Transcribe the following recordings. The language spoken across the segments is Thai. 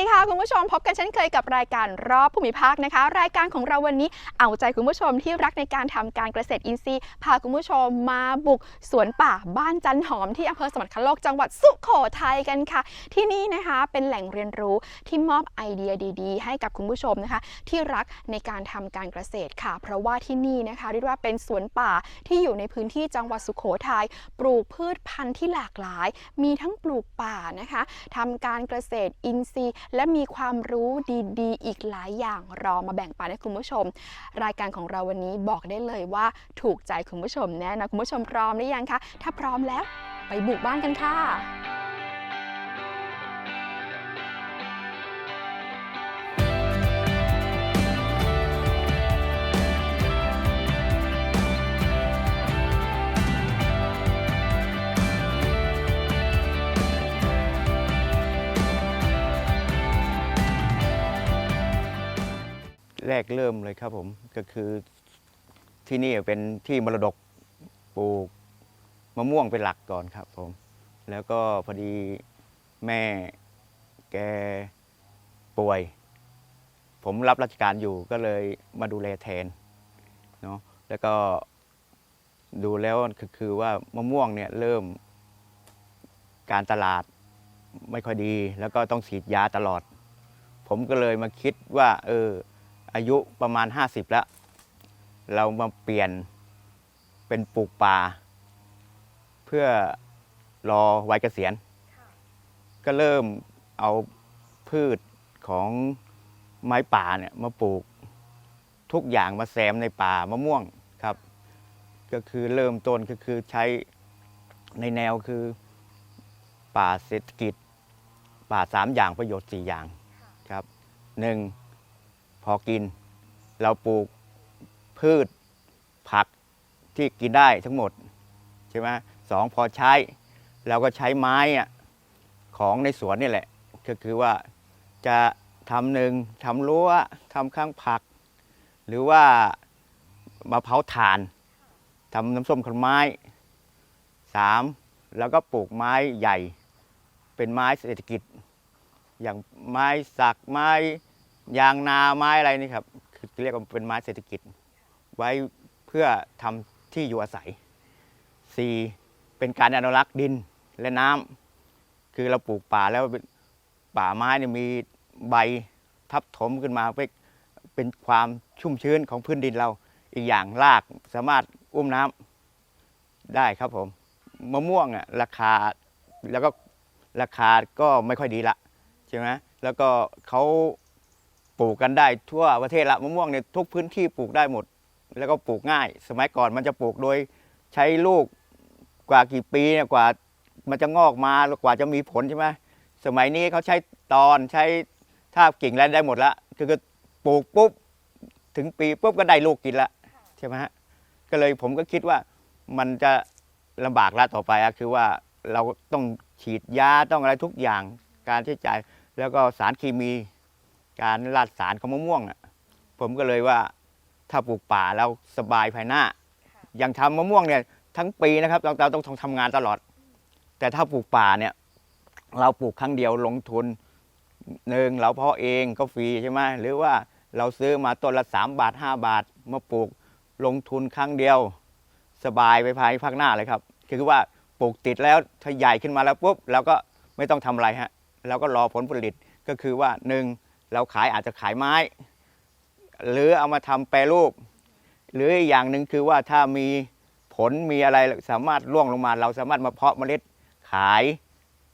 ดีค่ะคุณผู้ชมพบกันเช่นเคยกับรายการรอบภูมิภาคนะคะ รายการของเราวันนี้เอาใจคุณผู้ชมที่รักในการทำการเกษตรอินทรีย์พาคุณผู้ชมมาบุกสวนป่าบ้านจันหอมที่อำเภอสมรรคโลกจังหวัดสุโขทัยกันค่ะ ที่นี่นะคะเป็นแหล่งเรียนรู้ที่มอบไอเดียดีๆ ให้กับคุณผู้ชมนะคะ ที่รักในการทำการเกษตรค่ะ เพราะว่าที่นี่นะคะเรียกว่าเป็นสวนป่าที่อยู่ในพื้นที่จังหวัดสุโขทัยปลูกพืชพันธุ์ที่หลากหลาย มีทั้งปลูกป่านะคะทำการเกษตรอินทรีย์และมีความรู้ดีๆ อีกหลายอย่างรอมาแบ่งปันให้คุณผู้ชม รายการของเราวันนี้บอกได้เลยว่าถูกใจคุณผู้ชมแน่นะคุณผู้ชมพร้อมหรือยังคะ ถ้าพร้อมแล้วไปบุกบ้านกันค่ะ แรกเริ่มเลยครับผมก็คือที่นี่เป็นที่มรดกปลูกมะม่วงเป็นหลักก่อนครับผมแล้วก็พอดีแม่แกป่วย ผมรับราชการอยู่ก็เลยมาดูแลแทนเนาะแล้วก็ดูแล้วคือคือว่ามะม่วงเนี่ยเริ่มการตลาดไม่ค่อยดี แล้วก็ต้องฉีดยาตลอด ผมก็เลยมาคิดว่า เออ อายุประมาณ 50 แล้ว เรามาเปลี่ยนเป็นปลูกป่า เพื่อรอวัยเกษียณ ก็เริ่มเอาพืชของไม้ป่าเนี่ยมาปลูกทุกอย่างมาแซมในป่ามะม่วงครับ ก็คือเริ่มต้นก็คือใช้ในแนวคือป่าเศรษฐกิจ ป่าสามอย่างประโยชน์สี่อย่างครับหนึ่ง พอกิน เราปลูกพืชผักที่กินได้ทั้งหมดใช่ไหมสองพอใช้ เราก็ใช้ไม้อะของในสวนนี่แหละ ก็คือว่าจะทำหนึ่งทำรั้วทำข้างผัก หรือว่ามาเผาถ่านทำน้ำส้มขนไม้สามแล้วก็ปลูกไม้ใหญ่ เป็นไม้เศรษฐกิจ อย่างไม้สักไม้ ยางนาไม้อะไรนี่ครับคือเรียกว่าเป็นไม้เศรษฐกิจ ไว้เพื่อทำที่อยู่อาศัย 4. เป็นการอนุรักษ์ดินและน้ำคือเราปลูกป่าแล้วป่าไม้เนี่ยมีใบทับถมขึ้นมาเป็นความชุ่มชื้นของพื้นดินเราอีกอย่างรากสามารถอุ้มน้ำได้ครับผมมะม่วงอะราคาแล้วก็ราคาก็ไม่ค่อยดีละใช่ไหมแล้วก็เขา ปลูกกันได้ทั่วประเทศละมะม่วงเนี่ยทุกพื้นที่ปลูกได้หมด แล้วก็ปลูกง่าย สมัยก่อนมันจะปลูกโดยใช้ลูกกว่ากี่ปีเนี่ยกว่ามันจะงอกมากว่าจะมีผลใช่ไหมสมัยนี้เขาใช้ตอนใช้ท่าบกิ่งอะไรได้หมดละคือก็ปลูกปุ๊บถึงปีปุ๊บก็ได้ลูกกินละใช่ไหมฮะก็เลยผมก็คิดว่ามันจะลำบากละต่อไปอะคือว่าเราต้องฉีดยาต้องอะไรทุกอย่างการใช้จ่ายแล้วก็สารเคมี การลาดสารของมะม่วงอะผมก็เลยว่าถ้าปลูกป่าแล้วสบายภายหน้า อย่างทำมะม่วงเนี่ยทั้งปีนะครับเราเราต้องทำงานตลอด แต่ถ้าปลูกป่าเนี่ยเราปลูกครั้งเดียวลงทุนหนึ่งเราเพาะเองก็ฟรีใช่ไหมหรือว่าเราซื้อมาต้นละ3บาท5บาทมาปลูกลงทุนครั้งเดียว สบายไปภายภาคหน้าเลยครับ คือว่าปลูกติดแล้วถ้าใหญ่ขึ้นมาแล้วปุ๊บเราก็ไม่ต้องทำอะไรฮะเราก็รอผลผลิตก็คือว่าหนึ่ง เราขายอาจจะขายไม้ หรือเอามาทำแปรรูป หรืออย่างหนึ่งคือว่าถ้ามีผลมีอะไรสามารถร่วงลงมา เราสามารถมาเพาะเมล็ดขาย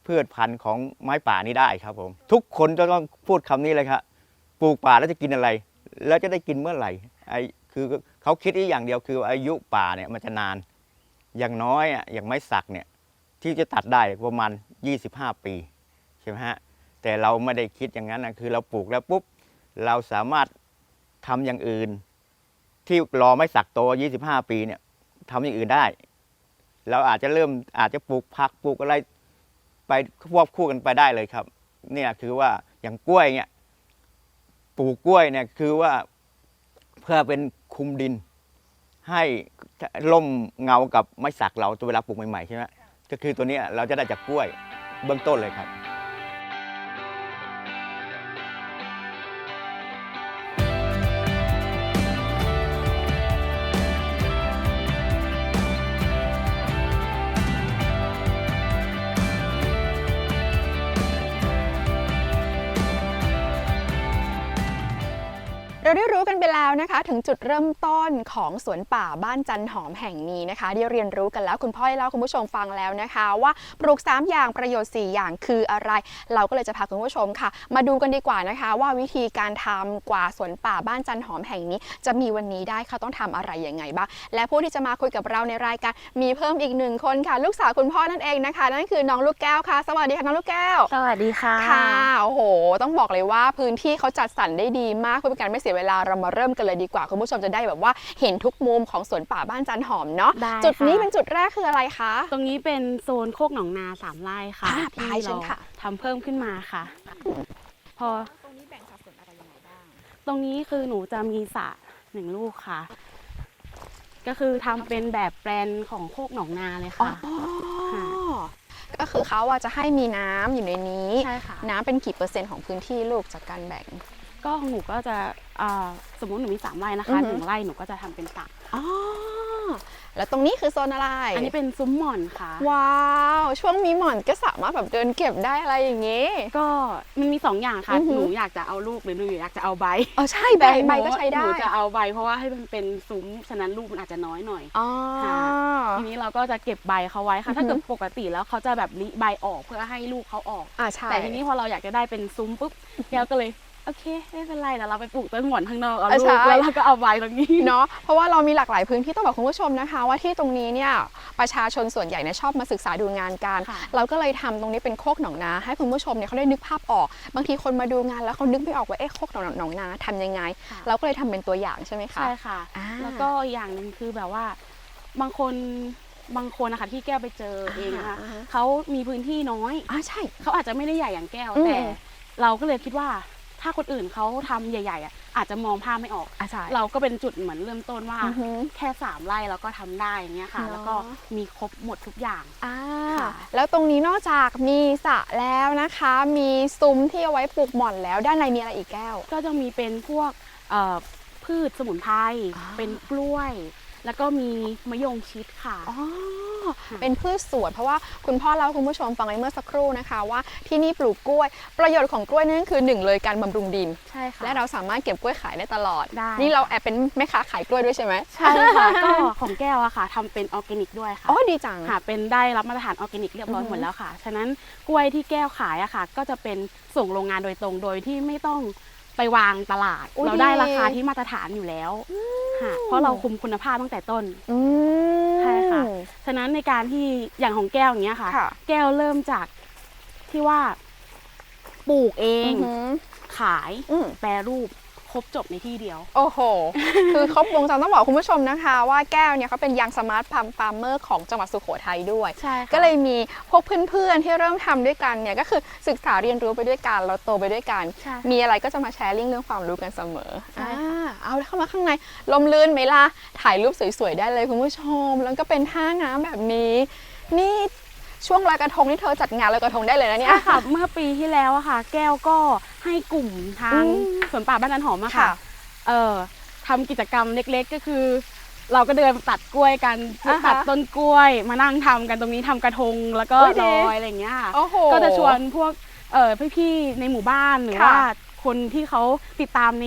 พืชพันธุ์ของไม้ป่านี้ได้ครับผม ทุกคนจะต้องพูดคำนี้เลยครับปลูกป่าแล้วจะกินอะไร แล้วจะได้กินเมื่อไหร่ไอ้คือเขาคิดอีกอย่างเดียวคืออายุป่าเนี่ยมันจะนาน อย่างน้อยอะอย่างไม้สักเนี่ยที่จะตัดได้ประมาณ 25 ปีใช่ไหมฮะ แต่เราไม่ได้คิดอย่างนั้นนะคือเราปลูกแล้วปุ๊บเราสามารถทำอย่างอื่น ที่รอไม้สักโต 25 ปีเนี่ยทำอย่างอื่นได้ เราอาจจะเริ่มอาจจะปลูกผักปลูกอะไรไปควบคู่กันไปได้เลยครับ เนี่ยคือว่าอย่างกล้วยเนี่ยปลูกกล้วยเนี่ยคือว่าเพื่อเป็นคุมดิน ให้ล่มเงากับไม้สักเราตัวเวลาปลูกใหม่ๆใช่ไหมก็คือตัวนี้เราจะได้จากกล้วยเบื้องต้นเลยครับ เราได้รู้กันไปแล้วนะคะ ถึงจุดเริ่มต้นของสวนป่าบ้านจันหอมแห่งนี้นะคะได้เรียนรู้กันแล้วคุณพ่อได้เล่าคุณผู้ชมฟังแล้วนะคะ ว่าปลูก 3 อย่างประโยชน์ 4 อย่างคืออะไร เราก็เลยจะพาคุณผู้ชมค่ะ มาดูกันดีกว่านะคะ ว่าวิธีการทำกว่าสวนป่าบ้านจันหอมแห่งนี้ จะมีวันนี้ได้เขาต้องทำอะไรยังไงบ้างและผู้ที่จะมาคุยกับเราในรายการมีเพิ่มอีกหนึ่งคนค่ะ ลูกสาวคุณพ่อนั่นเองนะคะ นั่นคือน้องลูกแก้วค่ะ สวัสดีค่ะน้องลูกแก้ว สวัสดีค่ะค่ะโอ้โห ต้องบอกเลยว่าพื้นที่เขาจัดสรรได้ดีมากเพื่อเป็นการไม่เสียเวลาเรามาเริ่มกันเลยดีกว่า คุณผู้ชมจะได้แบบว่าเห็นทุกมุมของสวนป่าบ้านจันหอมเนาะได้จุดนี้ค่ะ เป็นจุดแรกคืออะไรคะ ตรงนี้เป็นโซนโคกหนองนาสามไร่ค่ะอ่าไปที่เชิเราญค่ะ ทำเพิ่มขึ้นมาค่ะ พอตรงนี้แบ่งสัดส่วนอะไรยังไงบ้าง ตรงนี้คือหนูจะมีสระหนึ่งลูกค่ะ ก็คือทำเป็นแบบแปลนของโคกหนองนาเลยค่ะ ค่ะ ก็คือเขาอะจะให้มีน้ำอยู่ในนี้ ใช่ค่ะ น้ำเป็นกี่เปอร์เซ็นต์ของพื้นที่ลูกจากการแบ่ง ก็ของหนูก็จะอ่าสมมุติหนูมีสามไร่นะคะอือฮึ หนึ่งไร่หนูก็จะทำเป็นสระอ๋อแล้วตรงนี้คือโซนอะไร อันนี้เป็นซุ้มหม่อนค่ะ ว้าว ช่วงมีหมอนก็สามารถแบบเดินเก็บได้อะไรอย่างงี้ ก็มันมีสองอย่างค่ะ อือฮึหนูอยากจะเอาลูกหรือหนูอยากจะเอาใบเออใช่ใบใบก็ใช้ได้หนูจะเอาใบ เพราะว่าให้มันเป็นซุ้มฉะนั้นลูกมันอาจจะน้อยหน่อย อ๋อ ค่ะ ทีนี้เราก็จะเก็บใบเขาไว้อืค่ะอฮึถ้าเกิดปกติแล้วเขาจะแบบริใบออกเพื่อให้ลูกเขาออก อ่าใช่แต่ทีนี้พอเราอยากจะได้เป็นซุ้มปุ๊บแก้วก็เลย โอเค ไม่เป็นไรเดี๋ยวเราไปปลูกต้นหมอนข้างนอกเอาอะลูใช่กแล้วเราก็เอาใบตรงนี้เนาะเพราะว่าเรามีหลากหลายพื้นที่ต้องบอกคุณผู้ชมนะคะ ว่าที่ตรงนี้เนี่ยประชาชนส่วนใหญ่เนี่ยชอบมาศึกษาดูงานกันค่ะเราก็เลยทำตรงนี้เป็นโคกหนองนา ให้คุณผู้ชมเนี่ยเขาได้นึกภาพออก บางทีคนมาดูงานแล้วเขานึกไม่ออกว่าเอ๊ะโคกหนองหนองนาทำยังไงค่ะเราก็เลยทำเป็นตัวอย่างใช่ไหมคะใช่ค่ะอ่าแล้วก็อีกอย่างหนึ่งคือแบบว่าบางคนบางคนนะคะที่แก้วไปเจอเองนะคะอ่าฮะเขามีพื้นที่น้อยอ่าใช่เขาอาจจะไม่ได้ใหญ่อย่างแก้วอืมแต่ เราก็เลยคิดว่า ถ้าคนอื่นเขาทำใหญ่ๆอะอาจจะมองภาพไม่ออก อ่าใช่ เราก็เป็นจุดเหมือนเริ่มต้นว่า อือฮึแค่สามไร่เราก็ทำได้อย่างเงี้ยค่ะเนอะแล้วก็มีครบหมดทุกอย่าง อ่าค่ะ แล้วตรงนี้นอกจากมีสระแล้วนะคะ มีซุ้มที่เอาไว้ปลูกหม่อนแล้วด้านในมีอะไรอีกแก้ว ก็จะมีเป็นพวกเอ่อพืชสมุนไพรอ่า เป็นกล้วย แล้วก็มีมะยงชิดค่ะอ๋อเป็นพืชสวนเพราะว่าคุณพ่อเล่าให้คุณผู้ชมฟังไว้เมื่อสักครู่นะคะ ว่าที่นี่ปลูกกล้วย ประโยชน์ของกล้วยนั่นคือหนึ่งเลยการบำรุงดิน ใช่ค่ะและเราสามารถเก็บกล้วยขายได้ตลอดได้นี่เราแอบเป็นแม่ค้าขายกล้วยด้วยใช่ไหมใช่ค่ะก็ของแก้วอะค่ะทำเป็นออร์แกนิกด้วยค่ะอ๋อดีจังค่ะ เป็นได้รับมาตรฐานออร์แกนิกเรียบร้อยอือฮึหมดแล้วค่ะ ฉะนั้นกล้วยที่แก้วขายอะค่ะ ก็จะเป็นส่งโรงงานโดยตรงโดยที่ไม่ต้อง ไปวางตลาด อุ๊ยเราได้ดี ราคาที่มาตรฐานอยู่แล้วค่ะเพราะเราคุมคุณภาพตั้งแต่ต้น อืม ใช่ค่ะ ฉะนั้นในการที่อย่างของแก้วอย่างเงี้ยค่ะ ค่ะ แก้วเริ่มจากที่ว่าปลูกเออืงอหือขายอืม แปรรูปค รบจบในที่เดียว โอ้โห คือครบวงจรต้องบอกคุณผู้ชมนะคะ ว่าแก้วเนี่ยเขาเป็นยังสมาร์ทฟาร์มฟาร์มเมอร์ของจังหวัดสุโขทัยด้วย ใช่ก็เลยมีพวกเพื่อนๆที่เริ่มทำด้วยกันเนี่ยก็คือศึกษาเรียนรู้ไปด้วยกันเราโตไปด้วยกันใช่มีอะไรก็จะมาแชร์เรื่องเรื่องความรู้กันเสมอใช่อ่าเอาเข้ามาข้างในลมลื่นไหมล่ะถ่ายรูปสวยๆได้เลยคุณผู้ชม แล้วก็เป็นท่าน้ำแบบนี้ นี่ช่วงลอยกระทงนี่เธอจัดงานลอยกระทงได้เลยนะเนี่ยใช่ค่ะ เมื่อปีที่แล้วอะค่ะ แก้วก็ ให้กลุ่มทางอืมสวนป่าบ้านนันหอมอะค่ะ ค่ะเอ่อทำกิจกรรมเล็กๆ ก็คือ เราก็เดินตัดกล้วยกันอ่าฮะตัดต้นกล้วย มานั่งทำกันตรงนี้ทำกระทงแล้วก็โอ้ยลดีอยอะไรอย่างเงี้ยค่ะ โอ้โห ก็จะชวนพวกเอ่อพี่ๆในหมู่บ้านหรือค่ะว่าคนที่เขาติดตามใน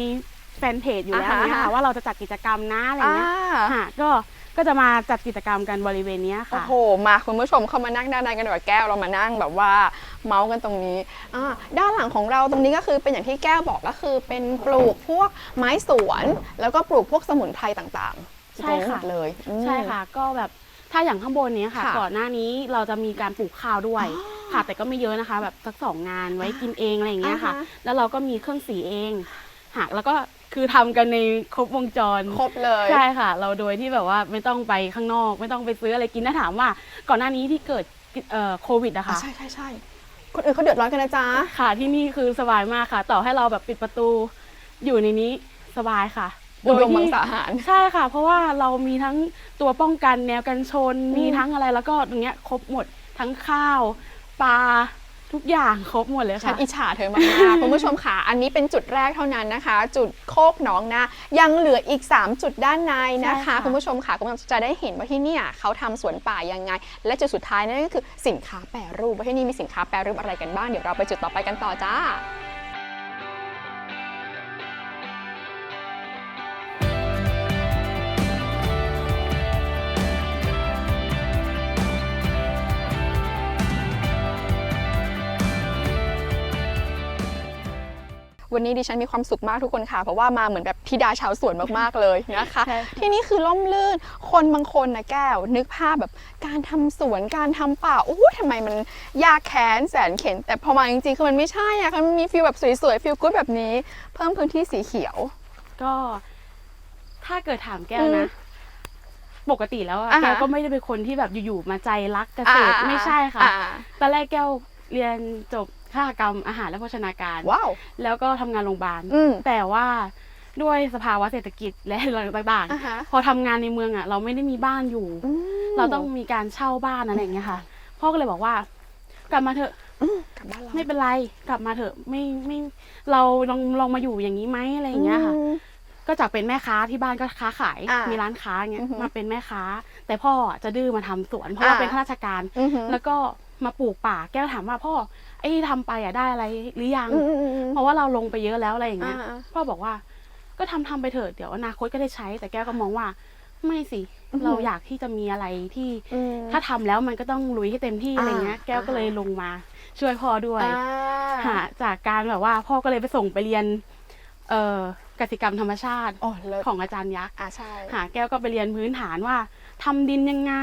แฟนเพจอยู่แล้วอ่าฮะ เนี่ยค่ะว่าเราจะจัดกิจกรรมนะอะไรอ่าเงี้ยค่ะก็ก็จะมาจัดกิจกรรมกันบริเวณเนี้ยโอ้ค่ะ โห มาคุณผู้ชมเข้ามานั่งด้านในกันหน่อยแก้วเรามานั่งแบบว่า เมาส์กันตรงนี้อ่าด้านหลังของเราตรงนี้ก็คือเป็นอย่างที่แก้วบอกก็คือ เป็นปลูกพวกไม้สวน แล้วก็ปลูกพวกสมุนไพรต่างๆใช่ค่ะตรงนี้หมดเลยอืมใช่ค่ะ ก็แบบถ้าอย่างข้างบนเนี้ยค่ะค่ะ ก่อนหน้านี้เราจะมีการปลูกข้าวด้วยอ๋อค่ะ แต่ก็ไม่เยอะนะคะ แบบสักสองงานไว้กินเองอะไรอย่างเงี้ยค่ะอ่าฮะแล้วเราก็มีเครื่องสีเองค่ะแล้วก็คือทำกันในครบวงจรครบเลยใช่ค่ะ เราโดยที่แบบว่าไม่ต้องไปข้างนอก ไม่ต้องไปซื้ออะไรกินถ้าถามว่า ก่อนหน้านี้ที่เกิดเอ่อโควิดอะอ่าค่ะใช่ใช่ใช่ คนอื่นเขาเดือดร้อนกันนะจ๊ะค่ะที่นี่คือสบายมากค่ะ ต่อให้เราแบบปิดประตูอยู่ในนี้สบายค่ะอุดมที่มังสาหารใช่ค่ะ เพราะว่าเรามีทั้งตัวป้องกันแนวกันชนอืมมีทั้งอะไรแล้วก็ตรงเนี้ยครบหมดทั้งข้าว ปลา ทุกอย่างครบหมดเลยฉันค่ะอิจฉาเธอมากๆ คุณผู้ชมค่ะ อันนี้เป็นจุดแรกเท่านั้นนะคะ จุดโคกหนองนา ยังเหลืออีก 3 จุดด้านในนะคะใช่ค่ะ คุณผู้ชมค่ะคุณผู้ชมจะได้เห็นว่าที่เนี่ยเขาทำสวนป่ายังไง และจุดสุดท้ายนั่นก็คือสินค้าแปรรูปว่าที่นี่มีสินค้าแปรรูปอะไรกันบ้าง เดี๋ยวเราไปจุดต่อไปกันต่อจ้า วันนี้ดิฉันมีความสุขมากทุกคนค่ะ เพราะว่ามาเหมือนแบบธิดาชาวสวนมากๆเลยนะคะใช่ที่นี่คือล่มลื่นคนบางคนนะแก้ว นึกภาพแบบการทำสวนการทำป่าโอ้โหทำไมมันยากแค้นแสนเข็น แต่พอมาจริงๆคือมันไม่ใช่อะมันมีฟิลแบบสวยๆฟิลกู๊ดแบบนี้ เพิ่มพื้นที่สีเขียว ก็ถ้าเกิดถามแก้วอืนะมปกติแล้วอะอ่าฮะแก้วก็ไม่ได้เป็นคนที่แบบอยู่ๆมาใจรักเกษตรอ่าไม่ใช่ค่ะอ่าตอนแรกแก้วเรียนจบ ข้ากรรมอาหารและโภชนาการ ว้าว แล้วก็ทำงานโรงพยาบาล อืม แต่ว่าด้วยสภาวะเศรษฐกิจและอะไรต่างอ่าฮะ ๆ พอทำงานในเมืองอะ เราไม่ได้มีบ้านอยู่ อืมเราต้องมีการเช่าบ้านอะไรอย่างเงี้ยค่ะ พ่อก็เลยบอกว่า กลับมาเถอะกลับบ้านเราไม่เป็นไร กลับมาเถอะ ไม่ไม่ เราลองลองมาอยู่อย่างนี้ไหมอะไรอย่างเงี้ยค่ะอืมก็จากเป็นแม่ค้าที่บ้านก็ค้าขาย อ่ามีมีร้านค้าอย่างเงี้อืย อฮึมาเป็นแม่ค้า แต่พ่อจะดื้อมาทำสวน เพราะว่าอ่า เป็นข้าราชการ อือหือ แล้วก็มาปลูกป่า แก้วถามว่าพ่อ ไอ้ที่ทำไปอะได้อะไรหรือยังอืมอืมอืมเพราะว่าเราลงไปเยอะแล้วอะไรอย่างเงี้ยอ่าพ่อบอกว่า ก็ทำทำไปเถอะเดี๋ยวอนาคตก็ได้ใช้ แต่แก้วก็มองว่า ไม่สิอือหือเราอยากที่จะมีอะไรที่อืมถ้าทำแล้วมันก็ต้องลุยให้เต็มที่อ่าอะไรเงี้ย แก้วก็เลยอ่าลงมา ช่วยพ่อด้วยอ่าค่ะจากการแบบว่า พ่อก็เลยไปส่งไปเรียน เอ่อกสิกรรมธรรมชาติโอ้เลิศของอาจารย์ยักษ์อ่าใช่ค่ะแก้วก็ไปเรียนพื้นฐานว่าทำดินยังไง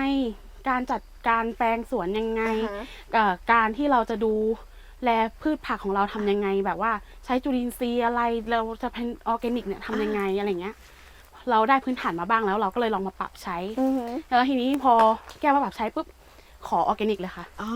การจัด การแปลงสวนยังไงอ่าฮะเอ่อการที่เราจะดูแลพืชผักของเราทำยังไง แบบว่าใช้จุลินทรีย์อะไรเราจะเป็นออร์แกนิกเนี่ยทำยังไงอะไรเงี้ย เราได้พื้นฐานมาบ้างแล้ว เราก็เลยลองมาปรับใช้ อือหือแล้วทีนี้พอแก้วมาปรับใช้ปุ๊บขอออร์แกนิกเลยค่ะอ่า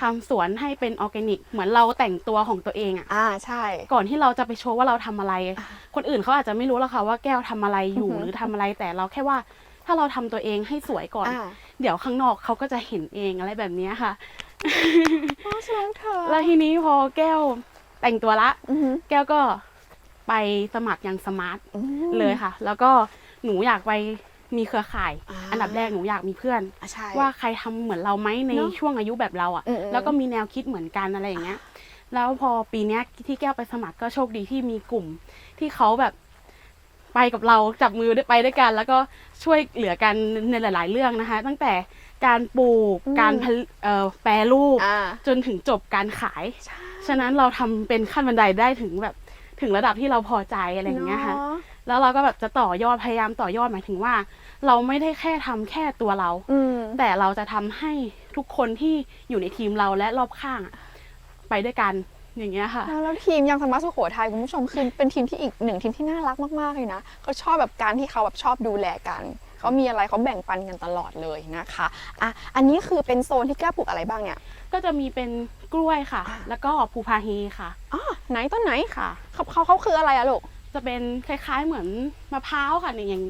ทำสวนให้เป็นออร์แกนิก เหมือนเราแต่งตัวของตัวเองอะ อ่าใช่ ก่อนที่เราจะไปโชว์ว่าเราทำอะไรอ่าคนอื่นเขาอาจจะไม่รู้แล้วค่ะว่าแก้วทำอะไรอยู่อือหือ หรือทำอะไรแต่เราแค่ว่า ถ้าเราทำตัวเองให้สวยก่อน อ่า เดี๋ยวข้างนอกเขาก็จะเห็นเองอะไรแบบเนี้ยค่ะอ๋อฉันรักเธอแล้วทีนี้พอแก้วแต่งตัวละอือหือแก้วก็ไปสมัครอย่างสมาร์ทอืมเลยค่ะ แล้วก็หนูอยากไปมีเครือข่ายอ่าอันดับแรกหนูอยากมีเพื่อนอะใช่ว่าใครทำเหมือนเราไหมในเนอะช่วงอายุแบบเราอะอืมๆแล้วก็มีแนวคิดเหมือนกันอะไรอย่างเงี้ย แล้วพอปีเนี้ยที่แก้วไปสมัครก็โชคดีที่มีกลุ่ม ที่เขาแบบ ไปกับเราจับมือไปด้วยกัน แล้วก็ช่วยเหลือกันในหลาย ๆ เรื่องนะคะ ตั้งแต่การปลูกอืมการผลิตเอ่อแปรรูปอ่าจนถึงจบการขายใช่ฉะนั้นเราทำเป็นขั้นบันไดได้ถึงแบบถึงระดับที่เราพอใจอะไรอย่างเงี้ยค่ะนอแล้วเราก็แบบจะต่อยอดพยายามต่อยอดหมายถึงว่า เราไม่ได้แค่ทำแค่ตัวเราอืมแต่เราจะทำให้ทุกคนที่อยู่ในทีมเราและรอบข้างอะไปด้วยกัน อย่างเงี้ยค่ะ แล้วแล้วทีมยังสมาร์ทสุโขทัยคุณผู้ชมคือเป็นทีมที่อีกหนึ่งทีมที่น่ารักมากๆเลยนะเขาชอบแบบการที่เขาแบบชอบดูแลกันเขามีอะไรเขาแบ่งปันกันตลอดเลยนะคะอะอันนี้คือเป็นโซนที่แก้ปลูกอะไรบ้างเนี่ย ก็จะมีเป็นกล้วยค่ะอ่าแล้วก็ภูพาเฮค่ะอ๋อไหนต้นไหนค่ะเขาเขาเขาคืออะไรอะลูกจะเป็นคล้ายๆเหมือนมะพร้าวค่ะเนี่ยอย่าง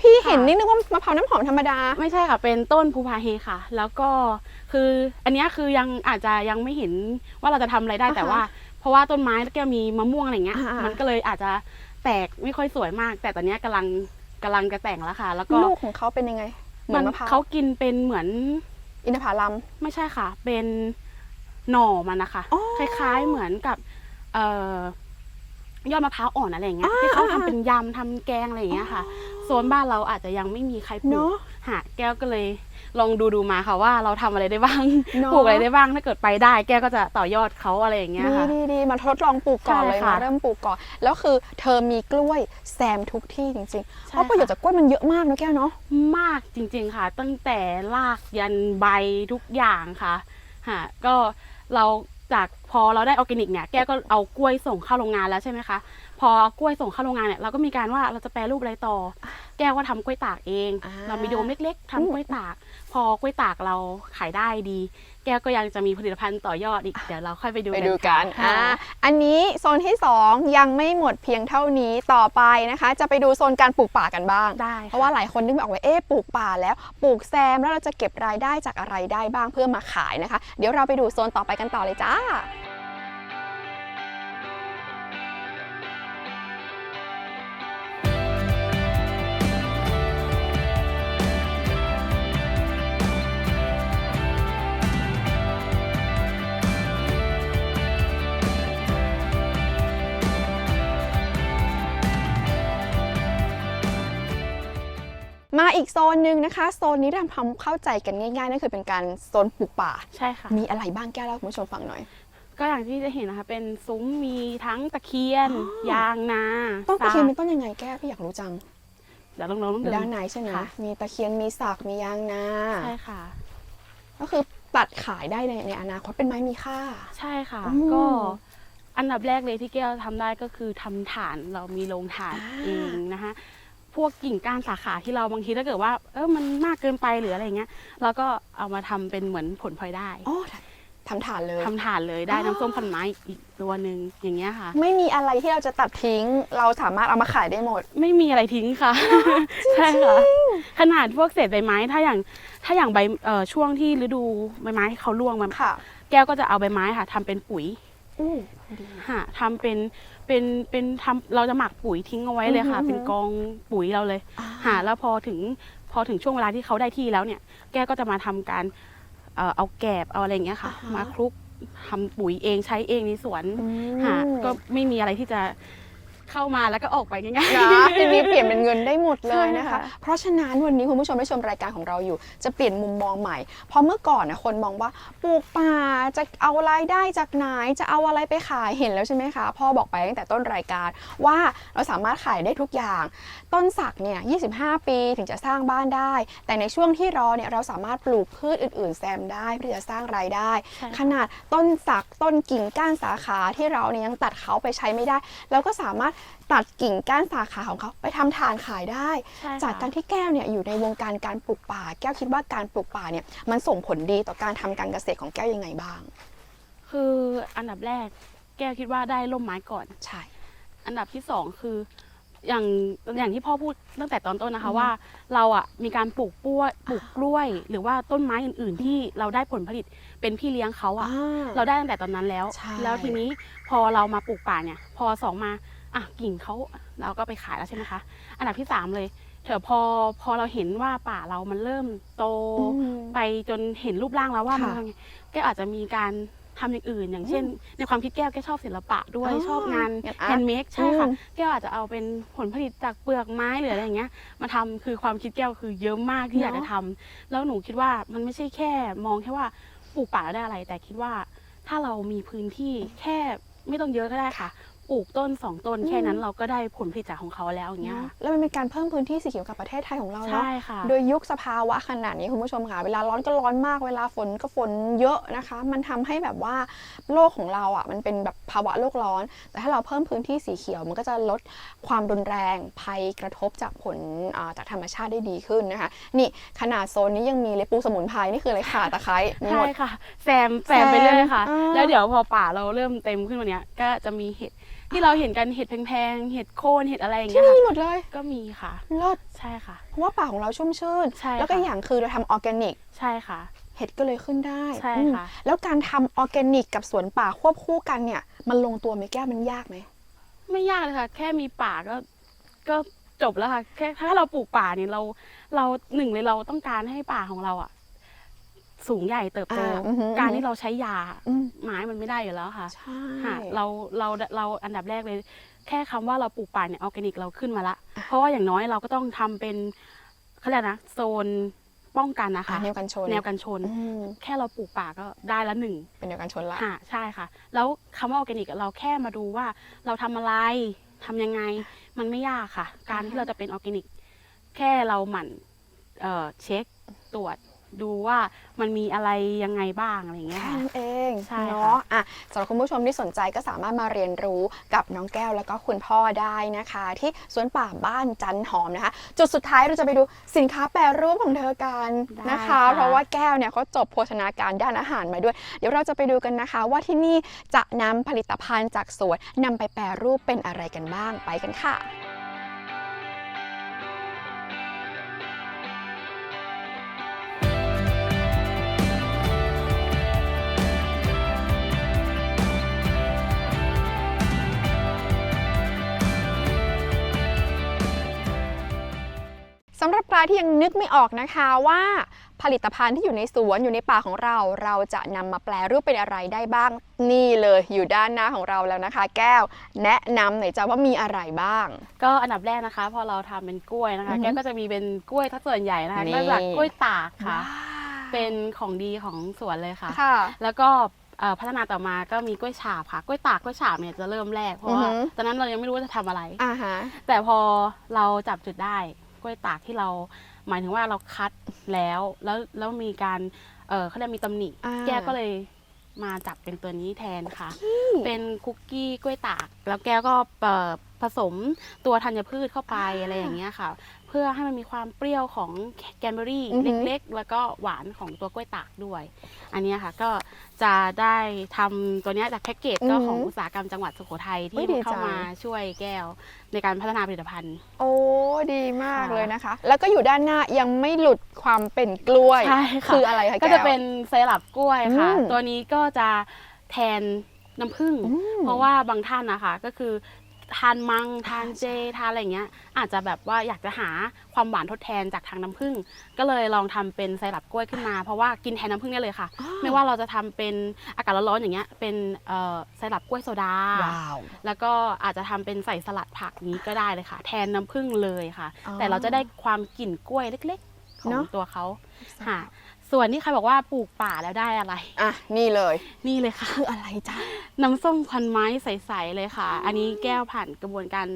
พี่เห็นค่ะนี่นึกว่ามะพร้าวน้ำหอมธรรมดา ไม่ใช่ค่ะเป็นต้นภูพาเฮค่ะ แล้วก็คืออันเนี้ยคือยังอาจจะยังไม่เห็นว่าเราจะทำอะไรได้อ่าฮะแต่ว่า เพราะว่าต้นไม้แก้วมีมะม่วงอะไรเงี้ยอ่าๆมันก็เลยอาจจะแตกไม่ค่อยสวยมาก แต่ตอนเนี้ยกำลังกำลังจะแต่งแล้วค่ะ แล้วก็ลูกของเขาเป็นยังไง เหมือนมะพร้าวเขากินเป็นเหมือนอินทผลัม ไม่ใช่ค่ะ เป็นหน่อมันนะคะอ๋อคล้ายๆเหมือนกับ เอ่อยอดมะพร้าวอ่อนอะไรอย่างเงี้ยอ่าที่เขาทำอ่าเป็นยำทำแกงอะไรอย่างเงี้ยค่ะ โซนบ้านเราอาจจะยังไม่มีใครปลูเนาะกหาแก้วก็เลยลองดูดูมาค่ะว่าเราทำอะไรได้บ้างเนาะ ปลูกอะไรได้บ้างถ้าเกิดไปได้ แก้วก็จะต่อยอดเขาอะไรอย่างเงี้ยดีค่ะ ดีดีมาทดลองปลูกก่อนใช่เลยค่ะมาเริ่มปลูกก่อน แล้วคือเธอมีกล้วยแซมทุกที่จริงๆ ใช่เพราะประโยชน์ค่ะ จากกล้วยมันเยอะมากนะแก้วเนาะ มากจริงๆค่ะ ตั้งแต่รากยันใบทุกอย่างค่ะฮะก็เราจากพอเราได้ออร์แกนิกเนี่ยแก้วก็เอากล้วยส่งเข้าโรงงานแล้วใช่ไหมคะ พอกล้วยส่งเข้าโรงงานเนี่ยเราก็มีการว่าเราจะแปรรูปอะไรต่อ แก้วก็ทำกล้วยตากเอง อ่า เรามีโดมเล็กๆทำกล้วยตาก พอกล้วยตากเราขายได้ดี แก้วก็ยังจะมีผลิตภัณฑ์ต่อยอดอีกเดี๋ยวเราค่อยไปดูไปดูกันค่ะ อ่าอันนี้โซนที่ 2 ยังไม่หมดเพียงเท่านี้ต่อไปนะคะ จะไปดูโซนการปลูกป่ากันบ้าง ได้เพราะว่าหลายคนนึกไม่ออกว่าเอ๊ะปลูกป่าแล้วปลูกแซมแล้วเราจะเก็บรายได้จากอะไรได้บ้างเพื่อมาขายนะคะ เดี๋ยวเราไปดูโซนต่อไปกันต่อเลยจ้า มาอีกโซนหนึ่งนะคะ โซนนี้ทำความเข้าใจกันง่ายๆนั่นคือเป็นการโซนปลูกป่า ใช่ค่ะ มีอะไรบ้างแก้วเล่าให้คุณผู้ชมฟังหน่อย ก็อย่างที่จะเห็นนะคะ เป็นซุ้มมีทั้งตะเคียน อ๋อ ยางนาต้นตะเคียนสาเป็นต้นยังไงแก้วพี่อยากรู้จังเดี๋ยวลองลองอยู่ดู ด้านในใช่ไหมค่ะ มีตะเคียนมีสากมียางนาใช่ค่ะ ก็คือตัดขายได้ในในอนาคตเป็นไม้มีค่า ใช่ค่ะ อืมก็อันดับแรกเลยที่แก้วทำได้ก็คือทำฐานเรามีโรงฐานอ่า เองนะคะ พวกกิ่งก้านสาขาที่เราบางทีถ้าเกิดว่า เออมันมากเกินไปหรืออะไรเงี้ยเราก็เอามาทำเป็นเหมือนผลพลอยได้อ๋อทำฐานเลยทำฐานเลยได้อ๋อน้ำส้มพันไม้อีกตัวหนึ่งอย่างเงี้ยค่ะ ไม่มีอะไรที่เราจะตัดทิ้ง เราสามารถเอามาขายได้หมด ไม่มีอะไรทิ้งค่ะใช่ค่ะขนาดพวกเศษใบไม้ถ้าอย่างถ้าอย่างใบเอ่อช่วงที่ฤดูใบไม้เขาร่วงมาค่ะแก้วก็จะเอาใบไม้ค่ะทำเป็นปุ๋ยอืม ค่ะทำเป็นเป็นเป็นทำเราจะหมักปุ๋ยทิ้งเอาไว้เลยค่ะอือหือเป็นกองปุ๋ยเราเลยค่ะแล้วพอถึงพอถึงช่วงเวลาที่เขาได้ที่แล้วเนี่ย แก้วก็จะมาทำการเอ่อเอาแกบเอาอะไรอย่างเงี้ยค่ะอ่าฮะมาคลุกทำปุ๋ยเองใช้เองในสวนอืมค่ะก็ไม่มีอะไรที่จะ เข้ามาแล้วก็ออกไปง่ายนะทีนี้เปลี่ยนเป็นเงินได้หมดเลยนะคะใช่ค่ะเพราะฉะนั้นวันนี้คุณผู้ชมได้ชมรายการของเราอยู่จะเปลี่ยนมุมมองใหม่ เพราะเมื่อก่อนนะคนมองว่าปลูกป่าจะเอารายได้จากไหนจะเอาอะไรไปขายเห็นแล้วใช่ไหมคะพ่อบอกไปตั้งแต่ต้นรายการว่าเราสามารถขายได้ทุกอย่าง ต้นสักเนี่ย25 ปีถึงจะสร้างบ้านได้ แต่ในช่วงที่รอเนี่ยเราสามารถปลูกพืชอื่น ๆ แซมได้เพื่อจะสร้างรายได้ใช่ค่ะขนาดต้นสักต้นกิ่งก้านสาขาที่เราเนี่ยยังตัดเขาไปใช้ไม่ได้เราก็สามารถตัดกิ่งก้านสาขาของเขาไปทำฐานขายได้ๆใช่ค่ะจากการที่แก้วเนี่ยอยู่ในวงการการปลูกป่า แก้วคิดว่าการปลูกป่าเนี่ยมันส่งผลดีต่อการทำการเกษตรของแก้วยังไงบ้าง คืออันดับแรกแก้วคิดว่าได้ร่มไม้ก่อน ใช่ อันดับที่สองคืออย่างอย่างที่พ่อพูดตั้งแต่ตอนต้นนะคะอืมว่า เราอะมีการปลูกกล้วยปลูกกล้วย หรือว่าต้นไม้อื่น ๆ ที่เราได้ผลผลิตเป็นพี่เลี้ยงเขาอะเราได้ตั้งแต่ตอนนั้นแล้วใช่แล้วทีนี้พอเรามาปลูกป่าเนี่ย พอสองมา อะกิ่งเขาเราก็ไปขายแล้วใช่ไหมคะอันดับที่สามเลยเถอะพอพอเราเห็นว่าป่าเรามันเริ่มโตอืมไปจนเห็นรูปร่างแล้วว่ามันค่ะทำไงแก้วอาจจะมีการทำอย่างอื่น อย่างเช่น ในความคิดแก้วแก้วชอบศิลปะด้วยอ๋อชอบงานงานอาร์ตแฮนด์เมดใช่ค่ะอืมแก้วอาจจะเอาเป็นผลผลิตจากเปลือกไม้หรืออะไรอย่างเงี้ยมาทำคือความคิดแก้วคือเยอะมากที่เนอะอยากจะทำแล้วหนูคิดว่ามันไม่ใช่แค่มองแค่ว่าปลูกป่าแล้วได้อะไร แต่คิดว่าถ้าเรามีพื้นที่แค่ไม่ต้องเยอะก็ได้ค่ะ ปลูกต้นสองต้น แค่นั้นเราก็ได้ผลผลิตจากของเขาแล้วอย่างเงี้ยค่ะแล้วมันเป็นการเพิ่มพื้นที่สีเขียวกับประเทศไทยของเราเนาะ ใช่ค่ะ โดยยุคสภาวะขนาดนี้คุณผู้ชมค่ะ เวลาร้อนก็ร้อนมาก เวลาฝนก็ฝนเยอะนะคะ มันทำให้แบบว่าโลกของเราอะมันเป็นแบบภาวะโลกร้อน แต่ถ้าเราเพิ่มพื้นที่สีเขียวมันก็จะลดความรุนแรงภัยกระทบจากผลอ่าจากธรรมชาติได้ดีขึ้นนะคะ นี่ขนาดโซนนี้ยังมีเลยปูสมุนไพรนี่คืออะไรข่าตะไคร้มีหใช่มดค่ะแซมแซมไปเรื่อยค่ะอ่าแล้วเดี๋ยวพอป่าเราเริ่มเต็มขึ้นวันเนี้ยก็จะมีเห็ด ที่เราเห็นกันเห็ดแพงๆ เห็ดโคนเห็ดอะไรอย่างที่เงี้ยนี่ค่ะหมดเลยก็มีค่ะ เลิศใช่ค่ะ เพราะว่าป่าของเราชุ่มชื่น ใช่แล้วก็ค่ะอย่างคือเราทำออร์แกนิก ใช่ค่ะ เห็ดก็เลยขึ้นได้ใช่อืมค่ะ แล้วการทำออร์แกนิกกับสวนป่าควบคู่กันเนี่ย มันลงตัวไหมแก้วมันยากไหม ไม่ยากเลยค่ะ แค่มีป่าก็ก็จบแล้วค่ะ แค่ถ้าเราปลูกป่าเนี่ยเรา เราหนึ่งเลยเราต้องการให้ป่าของเราอะ สูงใหญ่เติบโต อ่าอือฮึการที่เราใช้ยาอืม ไม้มันไม่ได้อยู่แล้วค่ะใช่ ค่ะเราเราเราอันดับแรกเลย แค่คำว่าเราปลูกป่าเนี่ยออร์แกนิกเราขึ้นมาละ เพราะว่าอย่างน้อยเราก็ต้องทำเป็นเขาเรียกนะโซนป้องกันนะอะคะแนวกันชนแนวกันชน อืมแค่เราปลูกป่าก็ได้ละหนึ่ง เป็นแนวกันชนละค่ะใช่ค่ะ แล้วคำว่าออร์แกนิกเราแค่มาดูว่าเราทำอะไรทำยังไง มันไม่ยากค่ะ การที่เราจะเป็นออร์แกนิก แค่เราหมั่นเอ่อเช็คตรวจ ดูว่ามันมีอะไรยังไงบ้างอะไรอย่างเงี้ยแค่ค่ะ นั้นเองใช่ค่ะ เนาะอะสำหรับคุณผู้ชมที่สนใจก็สามารถมาเรียนรู้กับน้องแก้วแล้วก็คุณพ่อได้นะคะ ที่สวนป่าบ้านจันหอมนะคะ จุดสุดท้ายเราจะไปดูสินค้าแปรรูปของเธอกันนะคะ เพราะว่าแก้วเนี่ยเขาจบโภชนาการด้านอาหารมาด้วย เดี๋ยวเราจะไปดูกันนะคะ ว่าที่นี่จะนำผลิตภัณฑ์จากสวนนำไปแปรรูปเป็นอะไรกันบ้างไปกันค่ะ สำหรับใครที่ยังนึกไม่ออกนะคะว่าผลิตภัณฑ์ที่อยู่ในสวนอยู่ในป่าของเรา เราจะนำมาแปลรูปเป็นอะไรได้บ้าง นี่เลยอยู่ด้านหน้าของเราแล้วนะคะ แก้วแนะนำหน่อยจ้าว่ามีอะไรบ้าง ก็อันดับแรกนะคะ พอเราทำเป็นกล้วยนะคะอือฮึแก้วก็จะมีเป็นกล้วยถ้าส่วนใหญ่นะคะนี่ ก็จากกล้วยตากค่ะว้าวเป็นของดีของสวนเลยค่ะ ค่ะ แล้วก็เอ่อพัฒนาต่อมาก็มีกล้วยฉาบค่ะกล้วยตากกล้วยฉาบเนี่ยจะเริ่มแรกเพราะว่าอือฮึตอนนั้นเรายังไม่รู้ว่าจะทำอะไร อ่าฮะ แต่พอเราจับจุดได้ก ล้วยตากที่เรา หมายถึงว่าเราคัดแล้ว แล้วแล้วมีการเออเขาเรียกมีตำหนิอ่า แก้วก็เลยมาจับเป็นตัวนี้แทนค่ะ เป็นคุกกี้กล้วยตาก แล้วแก้วก็เอ่อผสมตัวธัญพืชเข้าไปอะไรอย่างเงี้ยค่ะ เพื่อให้มันมีความเปรี้ยวของแกนเบอรี่อือฮึเล็กๆ แล้วก็หวานของตัวกล้วยตากด้วย อันเนี้ยค่ะก็ จะได้ทำตัวเนี้ยจากแพ็กเกจก็อือฮึของอุตสาหกรรมจังหวัดสุโขทัยอุ๊ยที่ดีเข้าจัง มาช่วยแก้วในการพัฒนาผลิตภัณฑ์ โอ้ดีมากค่ะ เลยนะคะ แล้วก็อยู่ด้านหน้ายังไม่หลุดความเป็นกล้วย ใช่ค่ะคืออะไรคะแก้วก็จะเป็นไซรัปกล้วยค่ะ อืมตัวนี้ก็จะแทนน้ำผึ้งอืมเพราะว่าบางท่านนะคะ ก็คือ ทานมังทานเจทานอะไรอย่างเงี้ย อาจจะแบบว่าอยากจะหาความหวานทดแทนจากทางน้ำผึ้งก็เลยลองทำเป็นไซรัปกล้วยขึ้นมา เพราะว่ากินแทนน้ำผึ้งได้เลยค่ะ ไม่ว่าเราจะทำเป็นอากาศร้อนๆอย่างเงี้ยเป็นเอ่อไซรัปกล้วยโซดา ว้าว แล้วก็อาจจะทำเป็นใส่สลัดผักนี้ก็ได้เลยค่ะ แทนน้ำผึ้งเลยค่ะ อ๋อแต่เราจะได้ความกลิ่นกล้วยเล็ก ๆ ของเนอะ ตัวเขาค่ะ ส่วนที่ใครบอกว่าปลูกป่าแล้วได้อะไร อะนี่เลย นี่เลยค่ะ คืออะไรจ้าน้ำส้มควันไม้ใสๆเลยค่ะ อันนี้แก้วผ่านกระบวนการ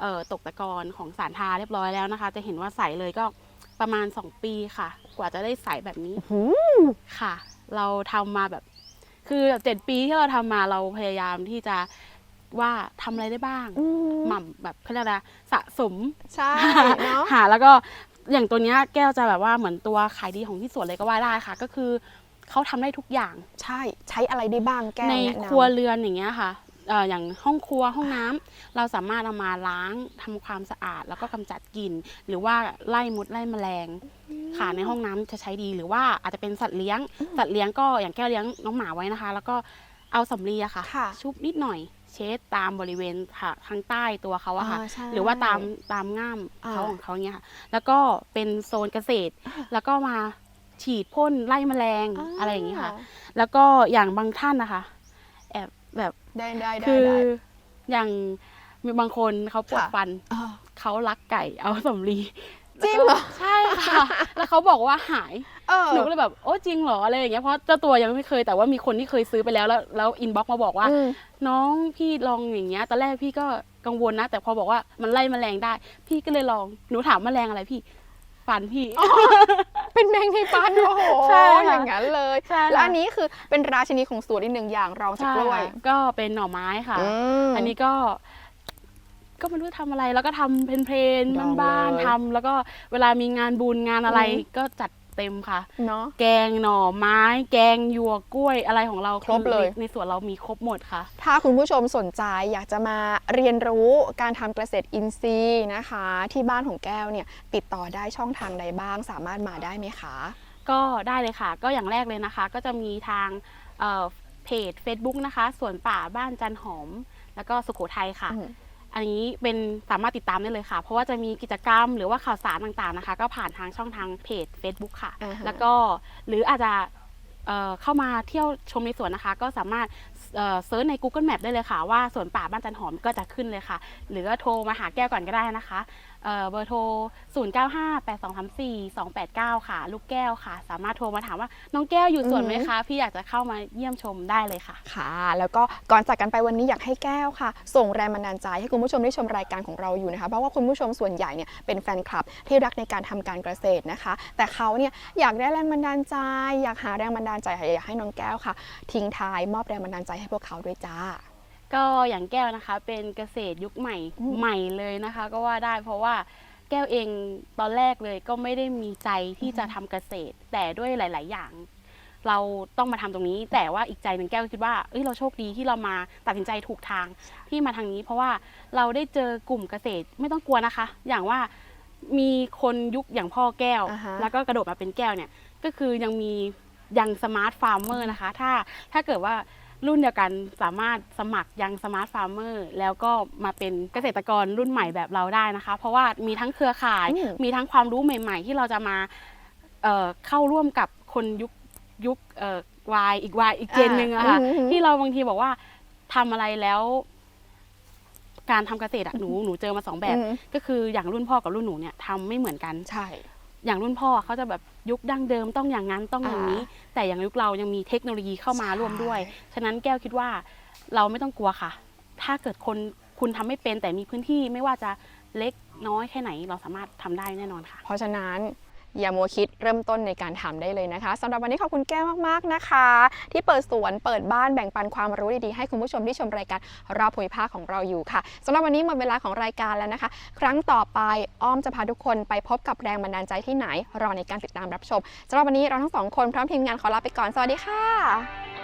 เอ่อตกตะกอนของสารทาเรียบร้อยแล้วนะคะ จะเห็นว่าใสเลยก็ประมาณ 2 ปีค่ะ กว่าจะได้ใสแบบนี้ค่ะ เราทำมาแบบ คือแบบเจ็ดปีที่เราทำมาเราพยายามที่จะว่าทำอะไรได้บ้างหม่ำแบบเขาเรียกอะไรสะสมใช่เนาะหาแล้วก็ อย่างตัวเนี้ยแก้วจะแบบว่าเหมือนตัวขายดีของที่สวนเลยก็ว่าได้ค่ะ ก็คือเขาทำได้ทุกอย่าง ใช่ใช้อะไรได้บ้างแก้วในแนะนำครัวเรือนอย่างเงี้ยค่ะเอ่ออย่างห้องครัวห้องน้ำเราสามารถเอามาล้างทำความสะอาดแล้วก็กำจัดกลิ่นหรือว่าไล่มดไล่แมลงค่ะในห้องน้ำจะใช้ดีหรือว่าอาจจะเป็นสัตว์เลี้ยง สัตว์เลี้ยงก็อย่างแก้วเลี้ยงน้องหมาไว้นะคะ แล้วก็เอาสำลีอะค่ะ ค่ะ ชุบนิดหน่อย เช็ดตามบริเวณค่ะทางใต้ตัวเขาอะค่ะอ่าใช่หรือว่าตามตามง่ามอ่า เขาของเขาเงี้ยค่ะ แล้วก็เป็นโซนเกษตร แล้วก็มาฉีดพ่นไล่แมลงอะไรอย่างงี้ค่ะ แล้วก็อย่างบางท่านนะคะแอบแบบได้ได้ได้คือได้อย่างมีบางคนเขาปวดค่ะฟัน อ่า เขารักไก่เอาสำลี จริงเหรอ ใช่ค่ะ แล้วเขาบอกว่าหาย เออ หนูก็เลยแบบโอ้จริงเหรออะไรอย่างเงี้ยเพราะเจ้าตัวยังไม่เคยแต่ว่ามีคนที่เคยซื้อไปแล้วแล้วแล้วอินบ็อกมาบอกว่า อืม น้องพี่ลองอย่างเงี้ยตอนแรกพี่ก็กังวลนะ แต่พอบอกว่ามันไล่แมลงได้ พี่ก็เลยลองหนูถามแมลงอะไรพี่ฟันพี่ เป็นแมงในฟันโอ้โหใช่ค่ะอย่างนั้นเลยใช่ค่ะ แล้วอันนี้คือเป็นราชินีของสวนอีกหนึ่งอย่างรองจากใช่กล้วยค่ะก็เป็นหน่อไม้ค่ะมอันนี้ก็ ก็ไม่รู้ทำอะไรแล้วก็ทำเพลนดองๆบ้านเลยๆทำแล้วก็เวลามีงานบุญงานอะไรอืมก็จัดเต็มค่ะเนาะแกงหน่อไม้ แกงหยวกกล้วยอะไรของเราครบเลย ในในสวนเรามีครบหมดค่ะ ถ้าคุณผู้ชมสนใจอยากจะมาเรียนรู้การทำเกษตรอินทรีย์นะคะ ที่บ้านของแก้วเนี่ยติดต่อได้ช่องทางใดบ้าง สามารถมาได้ไหมคะ ก็ได้เลยค่ะ ก็อย่างแรกเลยนะคะ ก็จะมีทางเอ่อเพจ Facebook นะคะสวนป่าบ้านจันหอม แล้วก็สุโขทัยค่ะ อืมอันนี้เป็นสามารถติดตามได้เลยค่ะ เพราะว่าจะมีกิจกรรมหรือว่าข่าวสารต่างๆนะคะ ก็ผ่านทางช่องทางเพจ Facebook ค่ะ อ่าฮะ แล้วก็หรืออาจจะเอ่อเข้ามาเที่ยวชมในสวนนะคะ ก็สามารถเอ่อเซิร์ชใน Google Map ได้เลยค่ะ ว่าสวนป่าบ้านจันหอมก็จะขึ้นเลยค่ะ หรือว่าโทรมาหาแก้วก่อนก็ได้นะคะ เอ่อเบอร์โทร 0958234289 ค่ะ ลูกแก้วค่ะ สามารถโทรมาถามว่าน้องแก้วอยู่สวนไหมคะ พี่อยากจะเข้ามาเยี่ยมชมได้เลยค่ะ ค่ะ แล้วก็ก่อนจากกันไปวันนี้อยากให้แก้วค่ะ ส่งแรงบันดาลใจให้คุณผู้ชมที่ชมรายการของเราอยู่นะคะ เพราะว่าคุณผู้ชมส่วนใหญ่เนี่ยเป็นแฟนคลับที่รักในการทำการเกษตรนะคะ แต่เขาเนี่ยอยากได้แรงบันดาลใจ อยากหาแรงบันดาลใจค่ะอยากให้น้องแก้วค่ะ ทิ้งท้ายมอบแรงบันดาลใจให้พวกเขาด้วยจ้า ก็อย่างแก้วนะคะ เป็นเกษตรยุคใหม่อืมใหม่เลยนะคะ ก็ว่าได้เพราะว่าแก้วเองตอนแรกเลยก็ไม่ได้มีใจที่จะทำเกษตร แต่ด้วยหลาย ๆ อย่าง เราต้องมาทำตรงนี้ แต่ว่าอีกใจหนึ่งแก้วคิดว่าเอ้ยเราโชคดีที่เรามาตัดสินใจถูกทางที่มาทางนี้ เพราะว่าเราได้เจอกลุ่มเกษตรไม่ต้องกลัวนะคะ อย่างว่ามีคนยุคอย่างพ่อแก้วอ่าฮะแล้วก็กระโดดมาเป็นแก้วเนี่ยก็คือยังมียังสมาร์ทฟาร์มเมอร์นะคะ ถ้าถ้าเกิดว่า รุ่นเดียวกันสามารถสมัครยังสมาร์ทฟาร์มเมอร์แล้วก็มาเป็นเกษตรกรรุ่นใหม่แบบเราได้นะคะ เพราะว่ามีทั้งเครือข่าย อืม มีทั้งความรู้ใหม่ๆ ที่เราจะมาเอ่อเข้าร่วมกับคนยุคยุคเอ่อวายอีกวายอีกเจนหนึ่งอะค่ะ อืม ที่เราบางทีบอกว่าทำอะไรแล้ว การทำเกษตรอะหนูหนูเจอมาสองแบบ อืม ก็คืออย่างรุ่นพ่อกับรุ่นหนูเนี่ยทำไม่เหมือนกัน ใช่ อย่างรุ่นพ่อเขาจะแบบ ยุคดั้งเดิมต้องอย่างนั้นต้องอย่างนี้อ่แต่อย่างยุคเรายังมีเทคโนโลยีเข้ามาใช่ร่วมด้วย ฉะนั้นแก้วคิดว่าเราไม่ต้องกลัวค่ะ ถ้าเกิดคนคุณทำไม่เป็นแต่มีพื้นที่ไม่ว่าจะเล็กน้อยแค่ไหนเราสามารถทำได้แน่นอนค่ะ เพราะฉะนั้น อย่ามัวคิดเริ่มต้นในการทำได้เลยนะคะสำหรับวันนี้ขอบคุณแก้วมากๆนะคะ ที่เปิดสวนเปิดบ้านแบ่งปันความรู้ดีๆให้คุณผู้ชมที่ชมรายการรอบภูมิภาคของเราอยู่ค่ะสำหรับวันนี้หมดเวลาของรายการแล้วนะคะ ครั้งต่อไปอ้อมจะพาทุกคนไปพบกับแรงบันดาลใจที่ไหนรอในการติดตามรับชมสำหรับวันนี้เราทั้งสองคนพร้อมทีมงานขอลาไปก่อนสวัสดีค่ะ